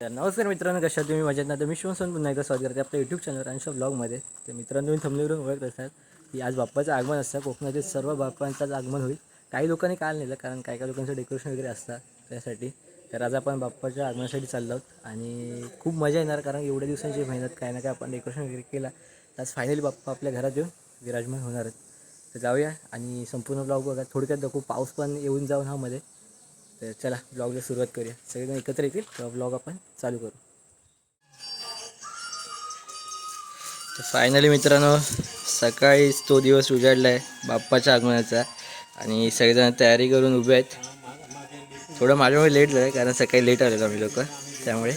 तर नमस्कार मित्रांनो कशा तुम्ही मजेत ना? तर मी शिवसन पुन्हा एकदा स्वागत करते आपल्या यूट्यूब चॅनलवर आणि ब्लॉगमध्ये तर मित्रांनो तुम्ही थंबनेवरून ओळखत असतात की आज बाप्पाचं आगमन असतं. कोकणातील सर्व बाप्पांचाच आगमन होईल. काही लोकांनी काल नेलं कारण काही काही लोकांचं डेकोरेशन वगैरे असतं त्यासाठी. तर आज आपण बाप्पाच्या आगमनासाठी चाललो आहोत आणि खूप मजा येणार कारण एवढ्या दिवसांची मेहनत काय ना काय आपण डेकोरेशन वगैरे केला. तर आज फायनली बाप्पा आपल्या घरात येऊन विराजमान होणार आहेत. तर जाऊया आणि संपूर्ण ब्लॉग बघा. थोडक्यात दाखवू पाऊस पण येऊन जाऊन हा मध्ये. तर चला ब्लॉगला सुरुवात करूया. सगळेजण एकत्र येतील तेव्हा ब्लॉग आपण चालू करू. तर फायनली मित्रांनो सकाळीच तो दिवस उजाडला आहे बाप्पाच्या आगमनाचा. आणि सगळेजण तयारी करून उभे आहेत. थोडं माझ्यामुळे लेट झालं आहे कारण सकाळी लेट आलेलो आम्ही लोक. त्यामुळे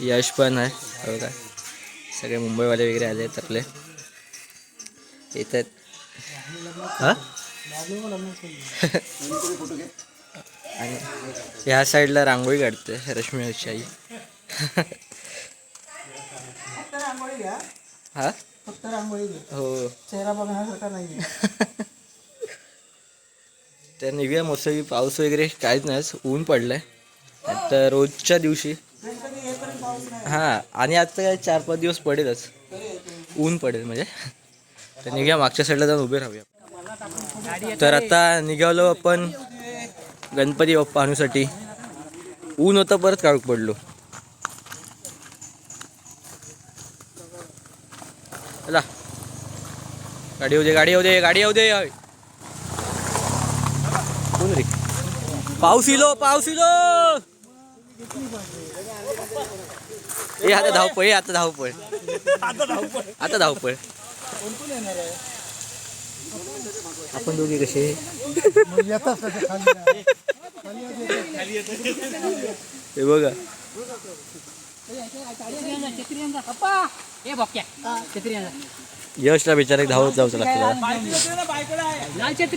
यश पण आहे. बघा सगळे मुंबईवाले वगैरे आले आहेत आपले. येत आहेत हां? आणि ह्या साईडला रांगोळी काढते रश्मी घ्या. हा? फक्त रांगोळी हो. चेहरा बघण्यासारखा नाही त्या निघूया मोसमी. पाऊस वगैरे काहीच नाही. ऊन पडलंय. तर रोजच्या दिवशी. हां. आणि आता काय चार पाच दिवस पडेलच. ऊन पडेल म्हणजे. तर निघूया. मागच्या साईडला जाऊन उभे राहूया. तर आता निघालो आपण गणपती बाप्पा आणूसाठी. ऊन होतं परत काळूक पडलो. चला. गाडी येऊ दे गाडी येऊ दे गाडी येऊ दे. कोण रे? पाऊस इलो पाऊस इलो. ए आता धावपळ ए आता धावपळ. आता धावपळ. आपण दोघे कसे? हे बघा. यशला बिचारे धावत जाऊच लागतो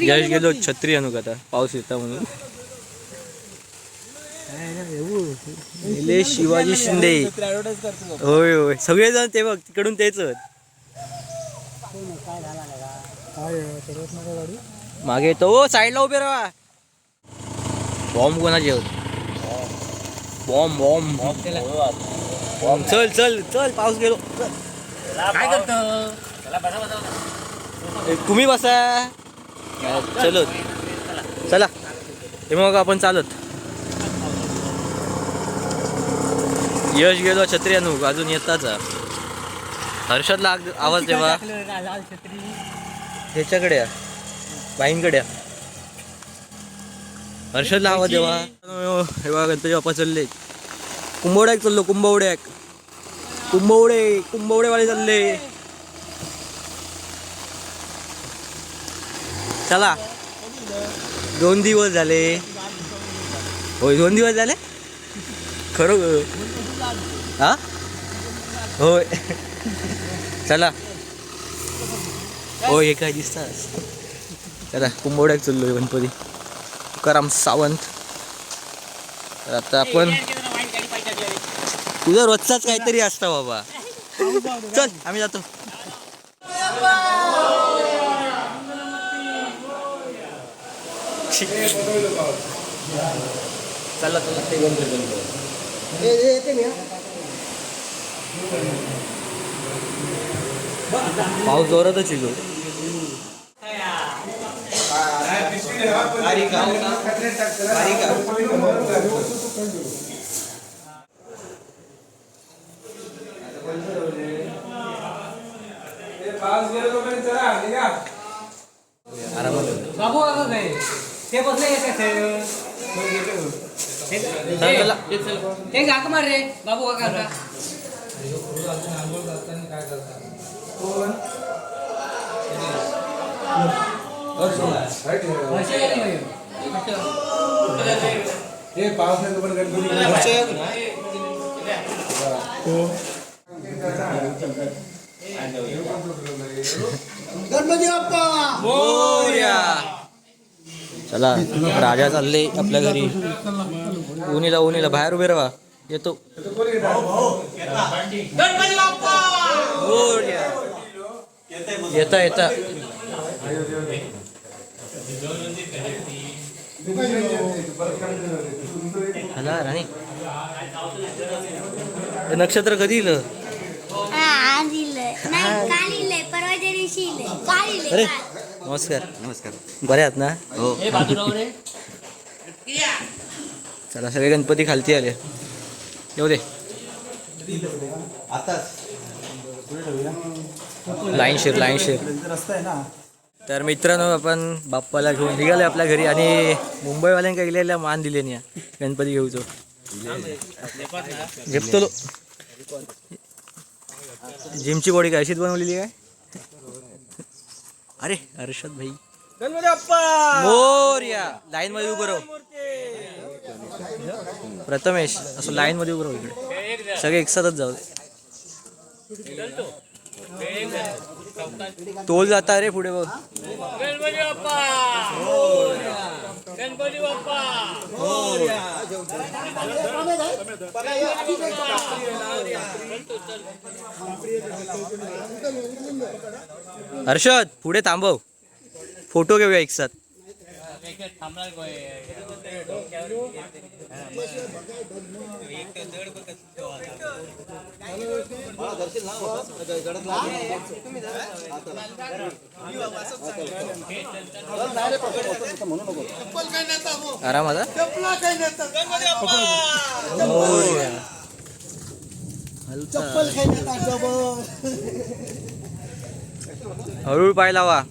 यश गेलो छत्री आणू का आता. पाऊस येता म्हणून. शिवाजी शिंदे. होय होय. सगळेजण ते बघ तिकडून तेच मागे तो ओ साईडला उभे राहा. बॉम्ब कोणाचे होत? Bomb bomb. बॉम्ब चल चल चल पाऊस गेलो. काय करतो? तुम्ही बसा. चलो चला. हे मग आपण चालत. यश गेलो छत्री अजून येताच. हर्षदला आवाज तेव्हा ह्याच्याकडे या बाईंकडे या हर्षद लावा देवा. हे बघा गणपती बाप्पा चालले. कुंभवड्याक चाललो कुंभवड्याक. कुंभवडे कुंभवडेवाले चालले. चला. दोन दिवस झाले. होय दोन दिवस झाले? खरं हा? होय. चला. हो हे काय दिसतात चला कुंभवड्यात चाललोय गणपती. तुकाराम सावंत. आता आपण तुझा रोजचाच काहीतरी असतं बाबा. चल आम्ही जातो. चला चला ते गणपती पाऊस जोरातच येतो आरामात बाबू काका काय ते बसले चला ते गाक मार रे बाबू काका. गणपती बाप्पा मोरया चला राजा चालले आपल्या घरी उन्हीला उन्हीला बाहेर उभे राहा येतो. येता येता हला राणी. हे नक्षत्र कधी इलं? हा आज इलंय. नाही काल इलंय परवाच्या दिवशी इलंय. काल इलंय अरे काल. नमस्कार. नमस्कार. बरे आहात ना? हो. हे चला सगळे गणपती खालती आले. येऊ दे. लाईन शेर लाईन शेर. रस्ता आहे ना. तर मित्रांनो आपण बाप्पाला घेऊन निघाले आपल्या घरी आणि मुंबईवाल्यांका गेलेल्या मान दिले नाही गणपती घेऊचो. झेपतो लो जिमची बॉडी काय अशीच बनवलेली काय? अरे हर्षद भाई. मोर्या. लाईन मध्ये उभं राहू. प्रथमेश असं लाईन मध्ये उभं राहू इकडे. सगळे एकसाथच जाऊ दे. तोल जाता रे पुढे बघ. हर्षद पुढे थांबव. फोटो घेऊया एक साथ. आराम आता. हळूहळू पाय लावा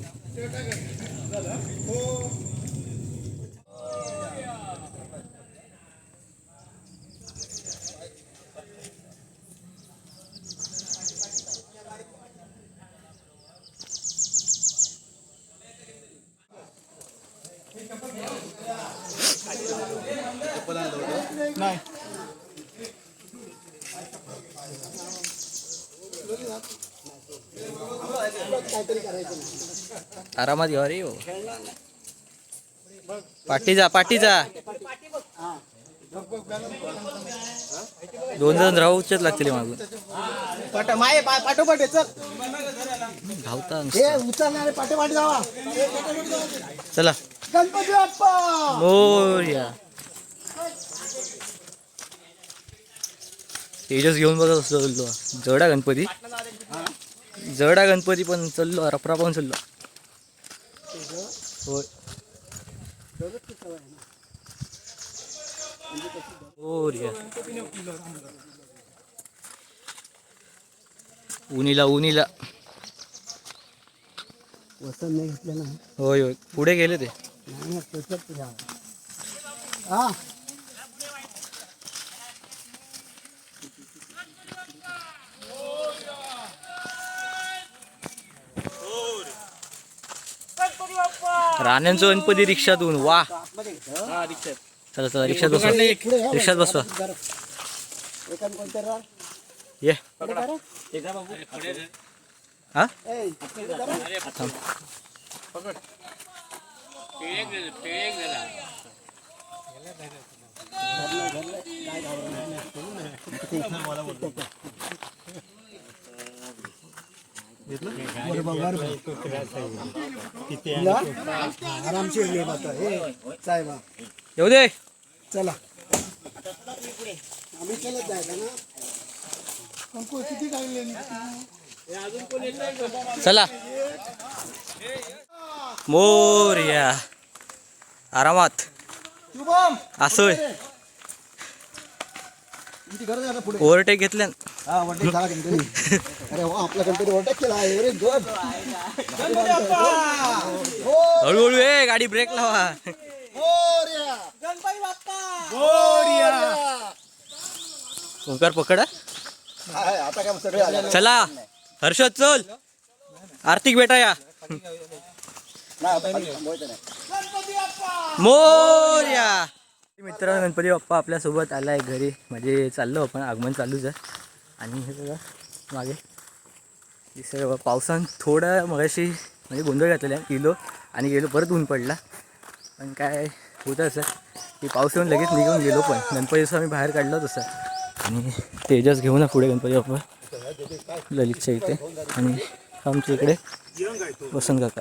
आरामात घ्या रे हो. पाठी जा पाठी जा. दोन जण राहूच लागतील मागून. पाटा माये पा- पाठोपाठ धावता चला. गणपती बाप्पा! मोर्या. तेजस घेऊन बघा कसं चाललो जडा गणपती. जडा गणपती पण चाललो रपरा पण चाललो. होय. उनीला उनीला. वसंत नाही घेतलं ना. होय होय. पुढे गेले ते. नाही, राण्यांचं गणपती रिक्षातून वा. चला चला रिक्षात बसवा. रिक्षात बसवा? ये. हा. थांब. आरामशीर हे साहेब येऊ दे. चला. आम्ही चलत जायचं ना. कंकू किती लागले चला. मोर्या. आरामात. शुभम. असोय व्हेरी गुड हळूहळू ए गाडी ब्रेक लावा. गणपती बाप्पा! ओंकार पकडा चला. हर्षद चल. आर्थिक बेटा या. मोर्या. मित्रांनो गणपती बाप्पा आपल्यासोबत आला आहे घरी. म्हणजे चाललो आपण आगमन चालूच आहे. आणि हे बघा मागे. हे सगळं पावसान थोडं मगाशी म्हणजे गोंधळ घातलेला गेलो आणि गेलो परत ऊन पडला. पण काय होतं असं की पाऊस येऊन लगेच निघून गेलो पण. गणपती दिवसा आम्ही बाहेर काढलो तसं. आणि तेजस घेऊन ना पुढे गणपती बाप्पा. ललितच्या इथे. आणि आमच्या इकडे वसंत काका.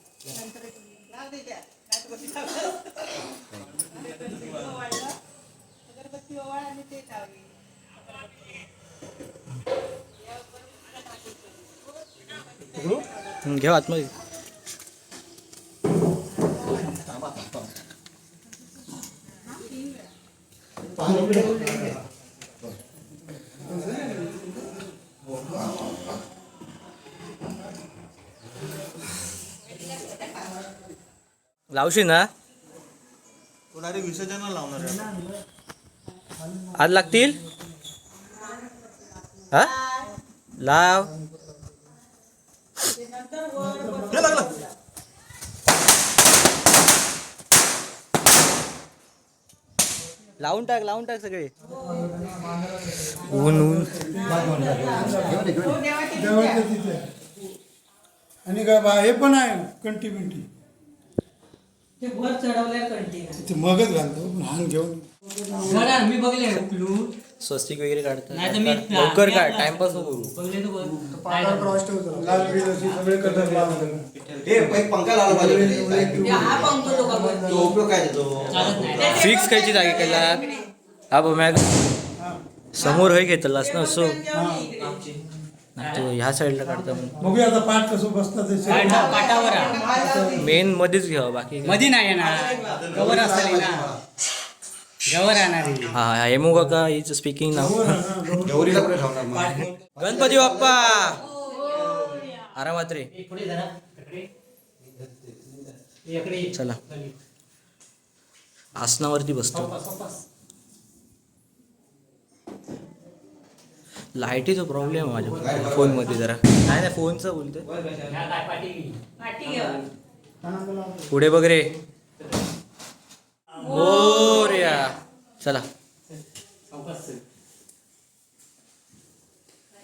ही इकडेच आहे होय. हं, घेऊ आतमध्ये लावशी ना? विसर्जन लावणार आहे. आज लागतील? हा? लाव. हे लागलं. लावून टाक लावून टाक सगळे. ऊन ऊन. आणि काय बा हे पण आहे कंटी बिंटी. ते वर चढवल्या तिथे मगच घालतो पण हान घेऊन. घरा मी बघले उकलू स्वस्तिक वगैरे काढतात. नाही तर मी लवकर काढ टाइमपास नको करू. बघले तो पांढरा क्रॉस ठेवतो लाल बील अशी सगळे कलर लावतो हे पै- पंखा लावला पाहिजे हा पंप तो का तो उपयोग काय देतो? चालत नाही. फिक्स खायची जागे केला. हा बघ मॅग. समोर हे घेतलास ना असो? नाही तो ह्या साईडला काढता बघूया आता पाठ कसं ते. पाटावर. मेन मध्येच घ्यावं बाकी काय. मधी नाही येणार गवर असली ना गवर येणार ही. हा हा हेमू काका हिच स्पीकिंग नाव बरोबर. गौरीला ठेवणार मग गणपती बाप्पा आरामात रे. चला आसनावरती बसतो लाईटीचा प्रॉब्लेम आहे माझ्या फोनमध्ये जरा. नाही नाही फोनचा बोलतोय पुढे बघ रे. हो मोरया चला.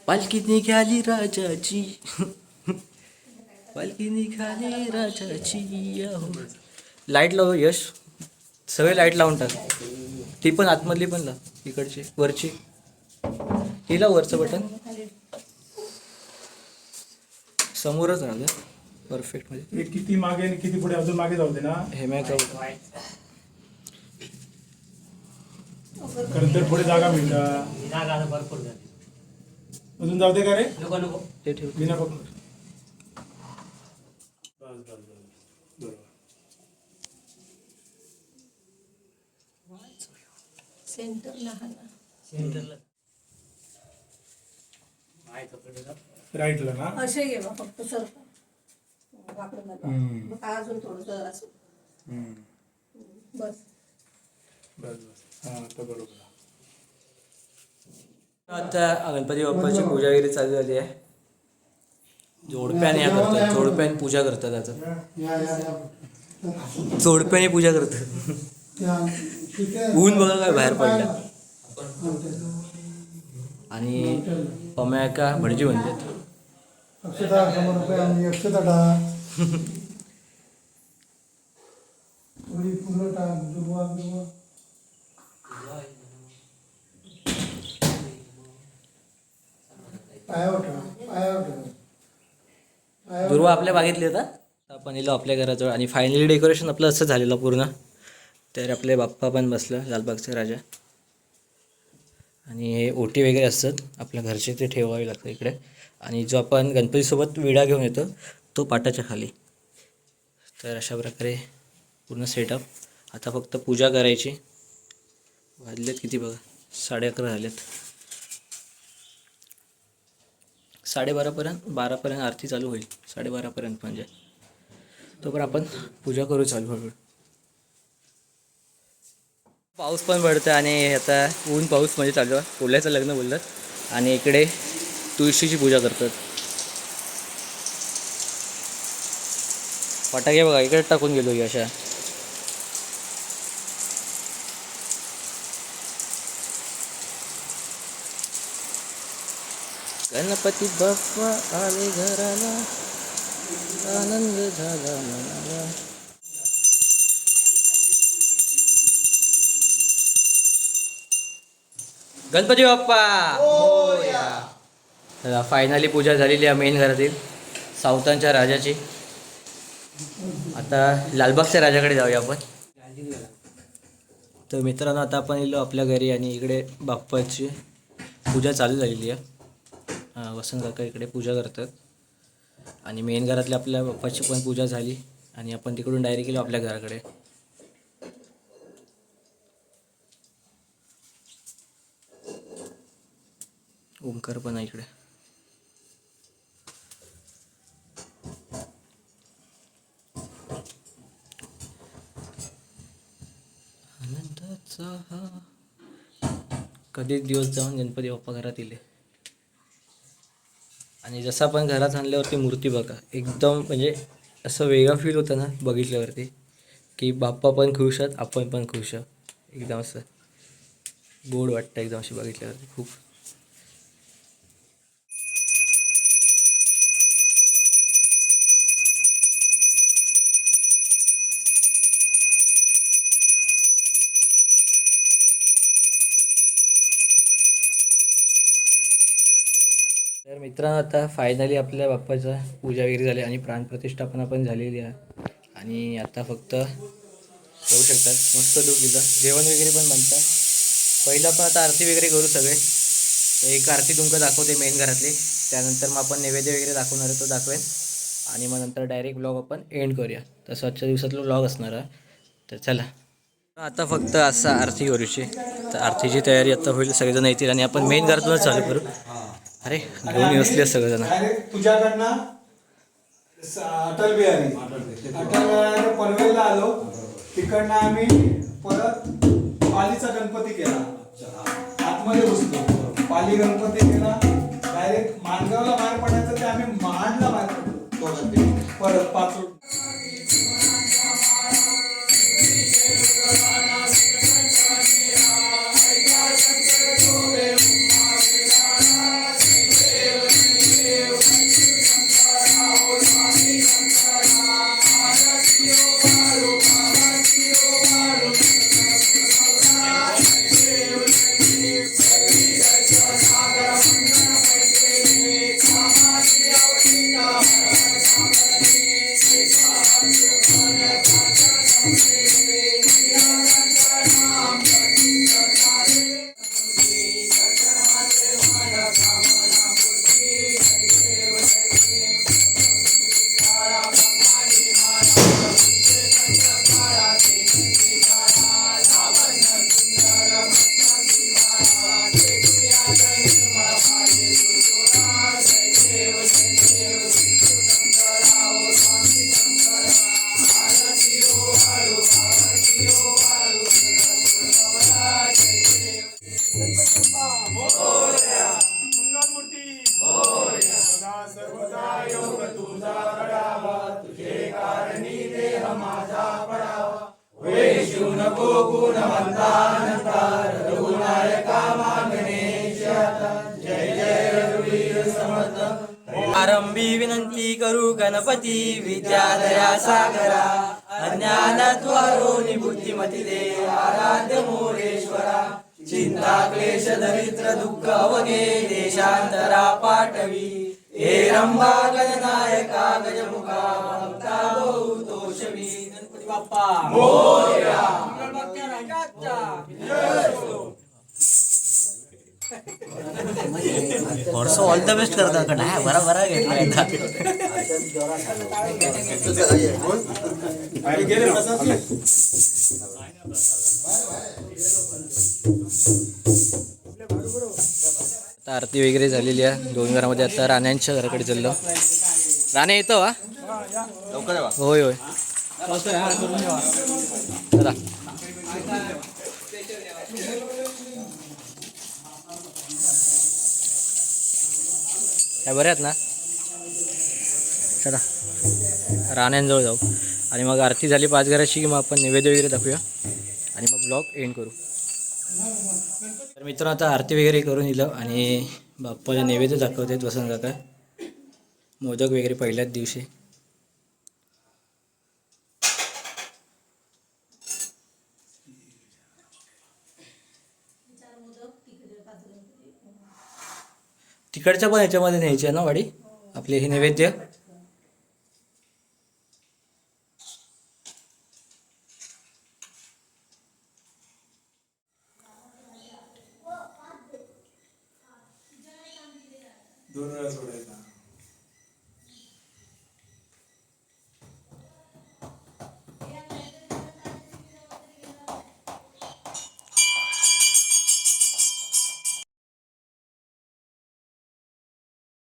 पालखी निघाली राजाची. पालखी निघाली राजाची. लाइट लाव यश. सगळे लाइट लावून टाक. ती पण आतमधली पण लाव. इकडची वरची. तिला वरचं बटन. समोरच राहू द्या. परफेक्टमध्ये. हे किती मागे आणि किती पुढे अजून मागे जाऊ दे ना. हे मॅक कारण तर पुढे जागा मिळता जागा आता भरपूर झाली. अजून जाऊ दे का रे? नको नको. ते ठेव. बिना पकडून. बस बस बस. बरोबर सेंटरला? राईटला ना? असे घे बा फक्त सर वाकडं नका. हम्म. मग अजून थोडस असं हम्म. बस. बस बस. हा आता बरोबर. आता गणपती बाप्पाची पूजा वगैरे चालू झाली आहे. जोडप्याने ह्या करतात. जोडप्याने पूजा करतात आता. या या या जोडप्याने पूजा करतात. ऊन बघा काय बाहेर पडलं. आणि पम्याका भटजी म्हणतात. अक्षता शंभर रुपये आणि अक्षता टाक थोडी टाक दुर्वा पायावर पायावर दुर्वा आपल्या बागेतली होता आपण इलो आपल्या घराजवळ आणि फायनली डेकोरेशन आपलं असं झालेलं पूर्ण. तर आपले बाप्पा पण बसलं लालबागचे राजा. आणि हे ओटी वगैरे असतात आपल्या घरचे ते ठेवावे लागतं इकडे. आणि जो आपण गणपतीसोबत विडा घेऊन येतो तो पाटाच्या खाली. तर अशा प्रकारे पूर्ण सेटअप आता फक्त पूजा करायची. वाजलेत किती बघा? साडे अकरा झालेत. साडेबारापर्यंत बारापर्यंत आरती चालू होईल. साडेबारापर्यंत म्हणजे. तोपर्यंत आपण पूजा करू चालू. हळूहळू पाऊस पण पडतो आणि आता ऊन पाऊस म्हणजे चालू आहे. कोल्ह्याचं लग्न बोलतात. आणि इकडे तुळशीची पूजा करतात. फटाके बघा इकडे टाकून गेलो की अशा. गणपती बाप्पा आले घराला. आनंद झाला मनाला. गणपती बाप्पा! चला फायनली पूजा झालेली आहे मेन घरातील. सावतांच्या राजाची. आता लालबागच्या राजाकडे जाऊया आपण. तर मित्रांनो आता आपण येलो आपल्या घरी आणि इकडे बाप्पाची पूजा चालू झालेली आहे. वसंत काका इकडे पूजा करतात. आणि मेन घरातल्या आपल्या बाप्पाची पण पूजा झाली. आणि आपण तिकडून डायरेक्ट गेलो आपल्या घराकडे. ओंकार पण आहे इकडे. आनंदाचा हा. कधीच दिवस जाऊन गणपती बाप्पा घरात येले. आणि जसं आपण घरात आणल्यावरती मूर्ती बघा एकदम म्हणजे असं वेगळा फील होतं ना बघितल्यावरती की बाप्पा पण खुश आहेत आपण पण खुश आहोत. एकदम असं गोड वाटतं एकदम अशी बघितल्यावरती खूप. मित्रांनो आता फायनली आपल्या बाप्पाचा पूजा वगैरे झाली आणि प्राणप्रतिष्ठापना पण झालेली आहे. आणि आता फक्त करू शकतात. मस्त लुक दिलं. जेवण वगैरे पण बनतं. पहिलं पण आता आरती वगैरे करू सगळे. एक आरती तुमका दाखवते मेन घरातली. त्यानंतर मग आपण नैवेद्य वगैरे दाखवणार आहे तो दाखवेन. आणि मग नंतर डायरेक्ट ब्लॉग आपण एंड करूया. तसं आजच्या दिवसातलं ब्लॉग असणार आहे. तर चला. आता फक्त असं आरती करूची. तर आरतीची तयारी आता होईल सगळेजण येतील आणि आपण मेन घरातूनच चालू करू. अरे घेऊन येऊ सगळेजण. डायरेक्ट तुझ्याकडनं स- अटल बिहारी. अटल बिहारी. पनवेलला आलो. तिकडनं आम्ही परत पालीचा गणपती केला. आतमध्ये घुसलो पाली गणपती केला. डायरेक्ट माणगावला बाहेर पडायचं ते आम्ही महाडला बाहेर पडलो. परत पाचोड. ಶಕ್ತಿ ವಿದ್ಯಾಲಯ ಸಾಗರ. ಅಜ್ಞಾನ ತ್ವರೋ ಬುದ್ಧಿಮತಿ ದೇವ ಆರಾಧ್ಯ ಮೂರೇಶ್ವರ. ಚಿಂತಾ ಕ್ಲೇಶ ದರಿದ್ರ ದುಃಖ ಅವಗೆ ದೇಶಾಂತರ ಪಾಠವಿ. ಹೇರಂಬಾ ಗಜನಾಯಕ ಗಜ ಮುಖ ಭಕ್ತಾ ಬಹು ತೋಷವಿ. ಗಣಪತಿ ಬಾಪ್ಪ. ಮೋರ್ಯ. ಮಂಗಳ ಭಕ್ತ ರಾಜಾಚ್ಚ वर्ष ऑल द बेस्ट करता का नाही बरा बरा घेतला आता आरती वगैरे झालेली आहे. दोन घरामध्ये आता राण्यांच्या घराकडे चाललो. राणे येतो वा होय होय. चला. काय बरे आहेत ना? चला. राण्यांजवळ जाऊ. आणि मग आरती झाली पाच घराची की मग आपण नैवेद्य वगैरे दाखवूया. आणि मग ब्लॉग एंड करू. तर मित्र आता आरती वगैरे करून दिलं आणि बाप्पाला नैवेद्य दाखवतात वसंत काका मोदक वगैरे पहिल्याच दिवशी. तिकडच्या पण ह्याच्यामध्ये न्यायची आहे ना वाडी? आपले हे नैवेद्य?